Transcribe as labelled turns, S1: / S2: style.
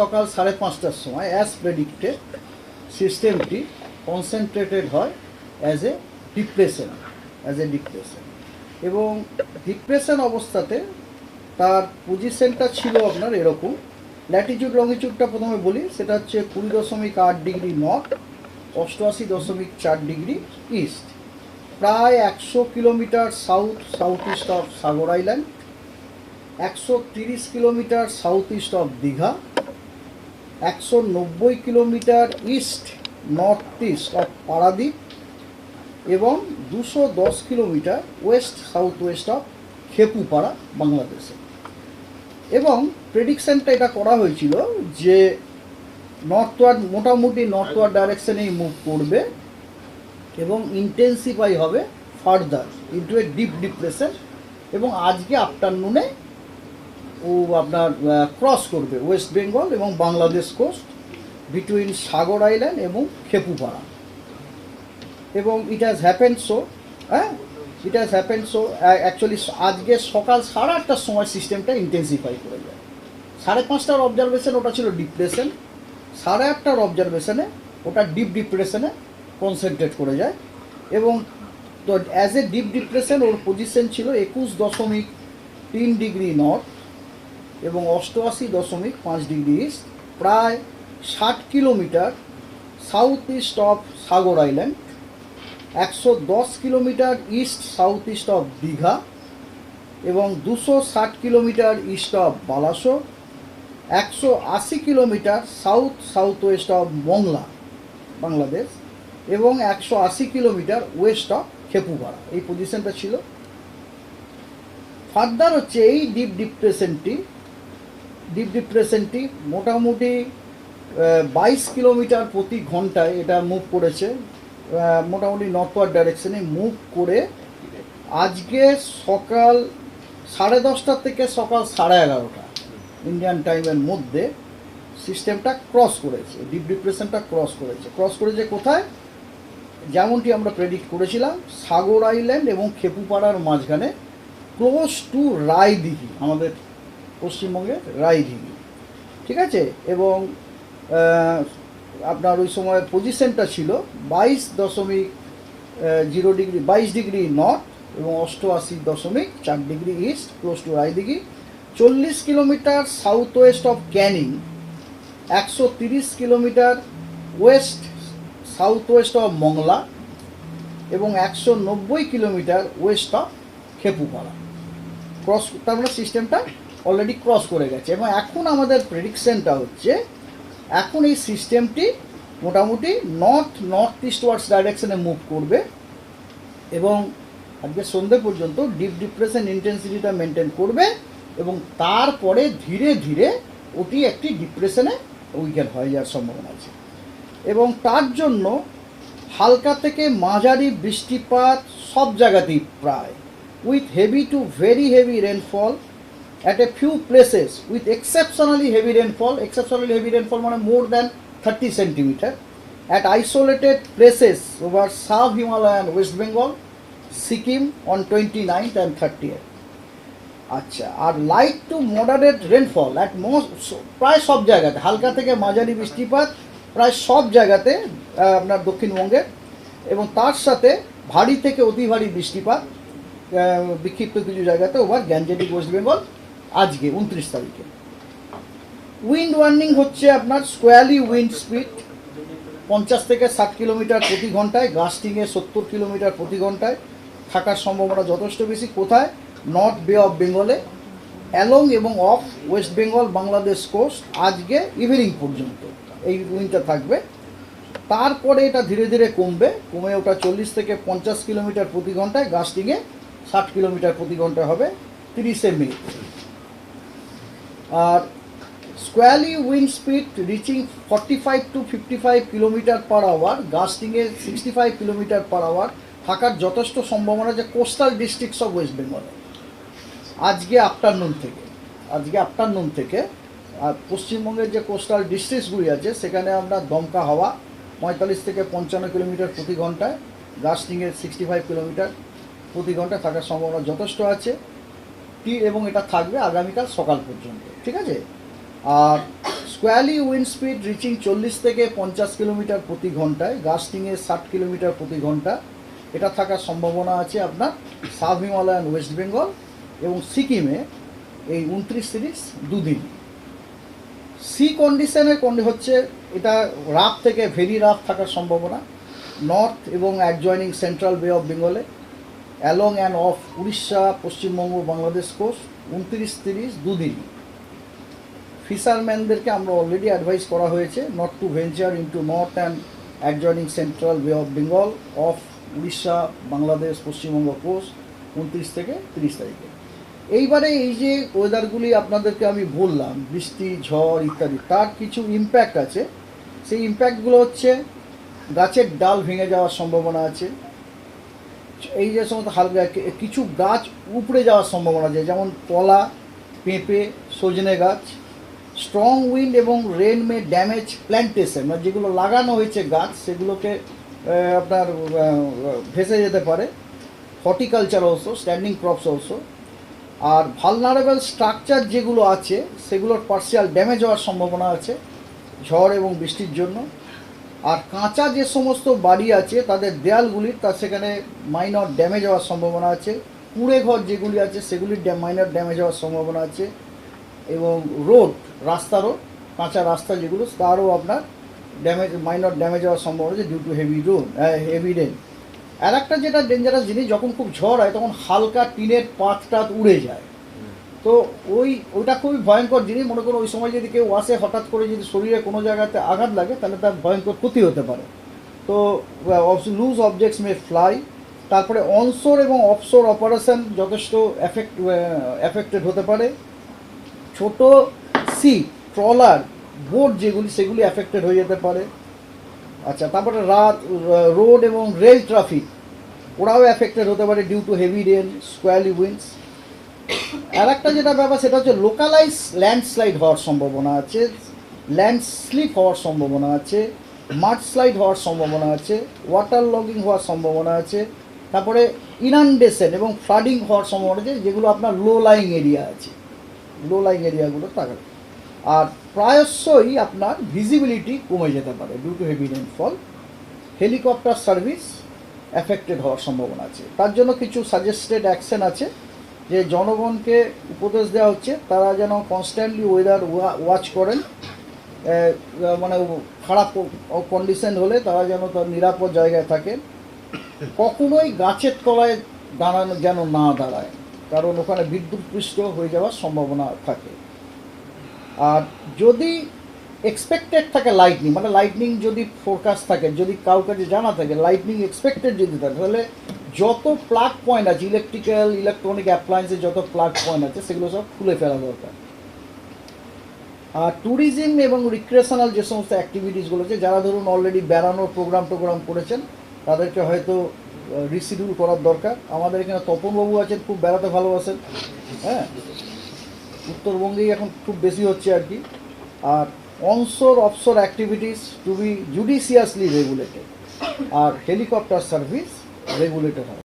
S1: সকাল সাড়ে পাঁচটার সময় অ্যাজ প্রেডিক্টেড সিস্টেমটি কনসেন্ট্রেটেড হয় as a depression as a depression এবং ডিপ্রেশন অবস্থাতে তার পজিশনটা ছিল আপনার এরকম। ল্যাটিটিউড লঙ্গিটিউডটা প্রথমে বলি, সেটা হচ্ছে কুড়ি দশমিক আট ডিগ্রি নর্থ অষ্টআশি দশমিক চার ডিগ্রি ইস্ট প্রায় একশো kilometre south south east of Sagar island একশো তিরিশ kilometre south east of Digha একশো নব্বই kilometre east, north east of Paradip এবং দুশো দশ kilometre west, south west of Khepupara, বাংলাদেশে। এবং প্রেডিকশনটা এটা করা হয়েছিল যে নর্থওয়ার্ড, মোটামুটি নর্থওয়ার্ড ডাইরেকশনেই মুভ করবে এবং ইন্টেন্সিফাই হবে further into a deep depression এবং আজকে আফটারনুনে ও আপনার ক্রস করবে ওয়েস্ট বেঙ্গল এবং Bangladesh coast between Sagar island এবং খেপুপাড়া এবং ইট হ্যাজ হ্যাপেন সো হ্যাঁ? It has happen so actually আজকে সকাল সাড়ে আটটার সময় সিস্টেমটা ইন্টেন্সিফাই করে যায়। সাড়ে পাঁচটার অবজারভেশন ওটা ছিল ডিপ্রেশন সাড়ে আটটার অবজারভেশনে ওটা ডিপ ডিপ্রেশনে কনসেন্ট্রেট করে যায়। এবং তো অ্যাজ এ ডিপ ডিপ্রেশন ওর পজিশন ছিল একুশ দশমিক তিন ডিগ্রি নর্থ এবং অষ্টআশি দশমিক পাঁচ ডিগ্রি ইস্ট, প্রায় ষাট kilometre south east of Sagar island একশো দশ kilometre east south east of Digha এবং দুশো ষাট কিলোমিটার ইস্ট অফ বালাসো একশো আশি kilometre south south west of Mongla, Bangladesh এবং একশো আশি কিলোমিটার ওয়েস্ট অফ খেপুপাড়া এই পজিশনটা ছিল। ফার্দার হচ্ছে এই ডিপ ডিপ্রেশনটি ডিপ ডিপ্রেশনটি মোটামুটি বাইশ কিলোমিটার প্রতি ঘন্টায় এটা মুভ করেছে। মোটামুটি নর্থওয়ার্ড ডাইরেকশনে মুভ করে আজকে সকাল সাড়ে দশটা থেকে সকাল সাড়ে এগারোটা ইন্ডিয়ান টাইমের মধ্যে সিস্টেমটা ক্রস করেছে ডিপ ডিপ্রেশনটা ক্রস করেছে। ক্রস করেছে কোথায়? যেমনটি আমরা প্রেডিক্ট করেছিলাম, সাগর আইল্যান্ড এবং খেপুপাড়ার মাঝখানে ক্লোজ টু রায়দিঘি, আমাদের পশ্চিমবঙ্গের রায়দিঘি ঠিক আছে? এবং আপনার ওই সময় পজিশনটা ছিল বাইশ দশমিক জিরো ডিগ্রি, বাইশ ডিগ্রি নর্থ এবং অষ্টআশি দশমিক চার degree east close to Raidighi চল্লিশ kilometre south west of Canning একশো তিরিশ kilometre west south west of Mongla এবং একশো নব্বই kilometre west of Khepupara cross তার মানে সিস্টেমটা অলরেডি ক্রস করে গেছে। এবং এখন আমাদের প্রেডিকশনটা হচ্ছে, এখন এই সিস্টেমটি মোটামুটি নর্থ নর্থ ইস্ট ওয়ার্ডস ডাইরেকশানে মুভ করবে এবং আজকে সন্ধে পর্যন্ত ডিপ ডিপ্রেশন ইন্টেন্সিটিটা মেনটেন করবে এবং তারপরে ধীরে ধীরে ওটি একটি ডিপ্রেশনে উইকেট হয়ে যাওয়ার সম্ভাবনা আছে। এবং তার জন্য হালকা থেকে মাঝারি বৃষ্টিপাত সব জায়গাতেই প্রায় with heavy to very heavy rainfall at a few places with exceptionally heavy rainfall exceptionally heavy rainfall মানে more than thirty centimetre at isolated places over sub Himalayan west Bengal Sikkim on twenty ninth and thirty আচ্ছা আর light to moderate rainfall at most প্রায় সব জায়গাতে, হালকা থেকে মাঝারি বৃষ্টিপাত প্রায় সব জায়গাতে আপনার দক্ষিণবঙ্গে, এবং তার সাথে ভারী থেকে অতি ভারী বৃষ্টিপাত বিক্ষিপ্ত কিছু জায়গাতে ওভার গ্যাঞ্জেটিক ওয়েস্ট বেঙ্গল আজকে, উনত্রিশ তারিখে। উইন্ড ওয়ার্নিং হচ্ছে আপনার স্কোয়ালি উইন্ড স্পিড পঞ্চাশ থেকে ষাট কিলোমিটার প্রতি ঘন্টায় গাস্টিংয়ে সত্তর কিলোমিটার প্রতি ঘন্টায় থাকার সম্ভাবনা যথেষ্ট বেশি। কোথায়? নর্থ বে অফ বেঙ্গলে অ্যালং এবং of west Bengal Bangladesh coast আজকে ইভিনিং পর্যন্ত এই উইন্ডটা থাকবে। তারপরে এটা ধীরে ধীরে কমবে, কমে ওটা চল্লিশ থেকে পঞ্চাশ কিলোমিটার প্রতি ঘন্টায় গাস্টিংয়ে ষাট কিলোমিটার প্রতি ঘণ্টা হবে, তিরিশে মে। আর squally wind speed reaching forty five to fifty five kilometre per hour গাস্টিংয়ে sixty five kilometre per hour থাকার যথেষ্ট সম্ভাবনা যে coastal districts of west Bengal আজকে আফটারনুন থেকে, আজকে আফটারনুন থেকে, আর পশ্চিমবঙ্গের যে কোস্টাল ডিস্ট্রিক্টসগুলি আছে, সেখানে আমরা দমকা হাওয়া পঁয়তাল্লিশ থেকে পঞ্চান্ন কিলোমিটার প্রতি ঘন্টায় গাস্টিংয়ে সিক্সটি ফাইভ কিলোমিটার প্রতি ঘন্টায় থাকার সম্ভাবনা যথেষ্ট আছে। টি এবং এটা থাকবে আগামীকাল সকাল পর্যন্ত। ঠিক আছে? আর স্কোয়ালি উইন্ড স্পিড রিচিং চল্লিশ থেকে পঞ্চাশ কিলোমিটার প্রতি ঘন্টায় গাস্টিংয়ে ষাট কিলোমিটার প্রতি ঘণ্টা। এটা থাকার সম্ভাবনা আছে আপনার সাব হিমালয়ান ওয়েস্ট বেঙ্গল এবং সিকিমে এই উনত্রিশ তিরিশ দুদিন। সি কন্ডিশনের কন্ডি হচ্ছে এটা রাফ থেকে ভেরি রাফ থাকার সম্ভাবনা। নর্থ এবং অ্যাডজয়নিং সেন্ট্রাল বে অফ বেঙ্গলে along and of Orissa, Paschimbanga, Bangladesh coast উনত্রিশ তিরিশ দুদিন। ফিশারম্যানদেরকে আমরা অলরেডি অ্যাডভাইস করা হয়েছে not to venture into north and adjoining central bay of Bengal of Orissa Bangladesh Paschimbanga coast উনত্রিশ থেকে তিরিশ তারিখে। এইবারে এই যে ওয়েদারগুলি আপনাদেরকে আমি বললাম, বৃষ্টি, ঝড় ইত্যাদি, তার কিছু ইম্প্যাক্ট আছে। সেই ইম্প্যাক্টগুলো হচ্ছে, গাছের ডাল ভেঙে যাওয়ার সম্ভাবনা আছে। এই যে সমস্ত হালকা কিছু গাছ উপড়ে যাওয়ার সম্ভাবনা আছে, যেমন কলা, পেঁপে, সজনে গাছ স্ট্রং উইন্ড এবং রেন মে ড্যামেজ প্ল্যান্টেশন মানে যেগুলো লাগানো হয়েছে গাছ, সেগুলোকে আপনার ভেসে যেতে পারে। Horticulture also standing crops also আর ভালনারেবল স্ট্রাকচার যেগুলো আছে, সেগুলোর পার্সিয়াল ড্যামেজ হওয়ার সম্ভাবনা আছে ঝড় এবং বৃষ্টির জন্য। আর কাঁচা যে সমস্ত বাড়ি আছে, তাদের দেয়ালগুলির তার সেখানে মাইনর ড্যামেজ হওয়ার সম্ভাবনা আছে। কুঁড়ে ঘর যেগুলি আছে, সেগুলির মাইনর ড্যামেজ হওয়ার সম্ভাবনা আছে। এবং রোড রাস্তারও কাঁচা রাস্তা যেগুলো, তারও আপনার ড্যামেজ মাইনর ড্যামেজ হওয়ার সম্ভাবনা আছে due to heavy road heavy rain আর একটা যেটা ডেঞ্জারাস জিনিস, যখন খুব ঝড় হয়, তখন হালকা টিনের পাত টাত উড়ে যায়। তো ওই, ওইটা খুবই ভয়ঙ্কর জিনিস। মনে করো ওই সময় যদি কেউ আসে, হঠাৎ করে যদি শরীরে কোনো জায়গাতে আঘাত লাগে, তাহলে তার ভয়ঙ্কর ক্ষতি হতে পারে। তো লুজ অবজেক্টস মে ফ্লাই তারপরে অনসোর এবং অফসোর অপারেশন যথেষ্ট এফেক্ট এফেক্টেড হতে পারে। ছোট সি ট্রলার বোট যেগুলি, সেগুলি এফেক্টেড হয়ে যেতে পারে। আচ্ছা তারপরে রাত রোড এবং রেল ট্রাফিক ওরাও এফেক্টেড হতে পারে due to heavy rain squally winds আর একটা যেটা ব্যাপার, সেটা হচ্ছে লোকালাইজ ল্যান্ডস্লাইড হওয়ার সম্ভাবনা আছে ল্যান্ড স্লিপ হওয়ার সম্ভাবনা আছে মাড স্লাইড হওয়ার সম্ভাবনা আছে ওয়াটার লগিং হওয়ার সম্ভাবনা আছে, তারপরে ইনান্ডেশন এবং ফ্লাডিং হওয়ার সম্ভাবনা আছে, যেগুলো আপনার লো লাইং এরিয়া আছে। লো লাইং এরিয়াগুলো থাকবে আর প্রায়শই আপনার ভিজিবিলিটি কমে যেতে পারে due to heavy rainfall helicopter service affected হওয়ার সম্ভাবনা আছে। তার জন্য কিছু সাজেস্টেড অ্যাকশন আছে, যে জনগণকে উপদেশ দেওয়া হচ্ছে, তারা যেন কনস্ট্যান্টলি ওয়েদার ওয়াচ করেন। মানে খারাপ কন্ডিশন হলে তারা যেন তার নিরাপদ জায়গায় থাকেন। কখনোই গাছের তলায় দাঁড়ানো যেন না দাঁড়ায়। কারণ ওখানে বিদ্যুৎপৃষ্ট হয়ে যাওয়ার সম্ভাবনা থাকে। আর যদি এক্সপেক্টেড থাকে লাইটনিং মানে লাইটনিং যদি ফোরকাস্ট থাকে, যদি কাউ কাছে জানা থাকে লাইটনিং এক্সপেক্টেড যদি থাকে, তাহলে যত প্লাগ পয়েন্ট আছে ইলেকট্রিক্যাল ইলেকট্রনিক অ্যাপ্লায়েন্সে যত প্লাগ পয়েন্ট আছে, সেগুলো সব খুলে ফেলা দরকার। আর ট্যুরিজম এবং রিক্রিয়েশনাল যে সমস্ত অ্যাক্টিভিটিসগুলো আছে, যারা ধরুন অলরেডি বেড়ানোর প্রোগ্রাম টোগ্রাম করেছেন, তাদেরকে হয়তো রিসিডিউল করার দরকার। আমাদের এখানে তপনবাবু আছেন, খুব বেড়াতে ভালোবাসেন হ্যাঁ? উত্তরবঙ্গেই এখন খুব বেশি হচ্ছে আর কি। আর onshore offshore activities to be judiciously regulated R helicopter service regulated হয়।